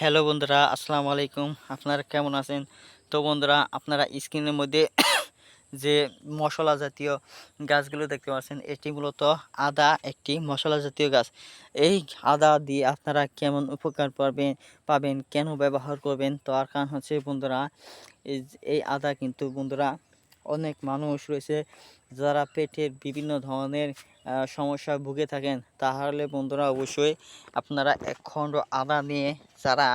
Hello বন্ধুরা, আসসালামু আলাইকুম। আপনারা কেমন আছেন? তো বন্ধুরা, আপনারা স্ক্রিনের মধ্যে যে মশলা জাতীয় গাছগুলো দেখতে পাচ্ছেন, এটি মূলত আদা একটি মশলা জাতীয় গাছ। এই আদা দিয়ে আপনারা কেমন উপকার পাবেন পাবেন, কেন ব্যবহার করবেন? তো আর কারণ হচ্ছে বন্ধুরা এই আদা কিন্তু বন্ধুরা অনেক মানুষ রয়েছে যারা পেটের বিভিন্ন ধরনের আহ, সমস্যায় ভুগে থাকেন। তাহলে বন্ধুরা অবশ্যই আপনারা এক খণ্ড আদা নিয়ে যারা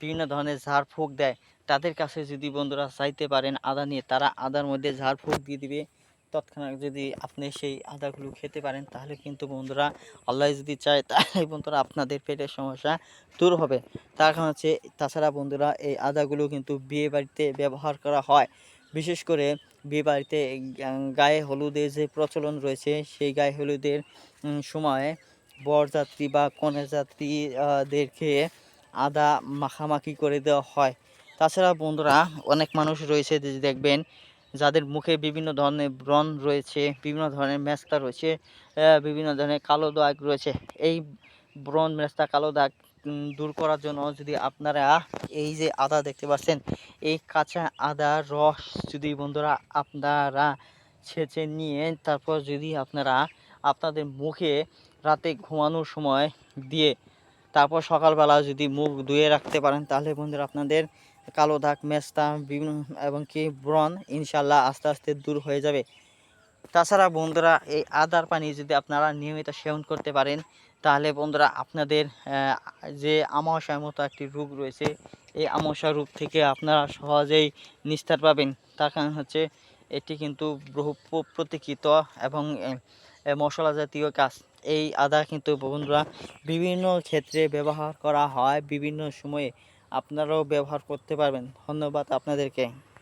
বিভিন্ন ধরনের ঝাড়ফুঁক দেয় তাদের কাছে যদি বন্ধুরা চাইতে পারেন আদা নিয়ে তারা আদার মধ্যে ঝাড়ফুঁক দিয়ে দিবে। তৎক্ষণাৎ যদি আপনি সেই আদাগুলো খেতে পারেন তাহলে কিন্তু বন্ধুরা আল্লাহ যদি চায় তাহলে বন্ধুরা আপনাদের পেটের সমস্যা দূর হবে। তার কারণ হচ্ছে তাছাড়া বন্ধুরা এই আদাগুলো কিন্তু বিয়ে বাড়িতে ব্যবহার করা হয়। বিশেষ করে বিয়ে বাড়িতে গায়ে হলুদের যে প্রচলন রয়েছে, সেই গায়ে হলুদের সময় বরযাত্রী বা কনেযাত্রীদেরকে আদা মাখামাখি করে দেওয়া হয়। তাছাড়া বন্ধুরা, অনেক মানুষ রয়েছে দেখবেন, যাদের মুখে বিভিন্ন ধরনের ব্রণ রয়েছে, বিভিন্ন ধরনের মেস্তা রয়েছে বিভিন্ন ধরনের কালো দাগ রয়েছে। এই ব্রণ মেস্তা কালো দাগ দূর করার জন্য যদি আপনারা এই যে আদা দেখতে পাচ্ছেন, এই কাঁচা আদার রস যদি বন্ধুরা আপনারা ছেঁচে নিয়ে তারপর যদি আপনারা আপনাদের মুখে রাতে ঘুমানোর সময় দিয়ে তারপর সকালবেলা যদি মুখ ধুয়ে রাখতে পারেন, তাহলে বন্ধুরা আপনাদের কালো দাগ, মেস্তা, বিভিন্ন এবং কি ব্রণ ইনশাল্লাহ আস্তে আস্তে দূর হয়ে যাবে। তাছাড়া বন্ধুরা, এই আদার পানি যদি আপনারা নিয়মিত সেবন করতে পারেন, তাহলে বন্ধুরা আপনাদের যে আমাশয়ের মতো একটি রোগ রয়েছে, এই আমাশা রোগ থেকে আপনারা সহজেই নিস্তার পাবেন। তার কারণ হচ্ছে, এটি কিন্তু বহু প- প্রতীক্ষিত এবং মশলা জাতীয় গাছ এই আদা কিন্তু বন্ধুরা বিভিন্ন ক্ষেত্রে ব্যবহার করা হয়, বিভিন্ন সময়ে। আপনারাও ব্যবহার করতে পারবেন। ধন্যবাদ আপনাদেরকে।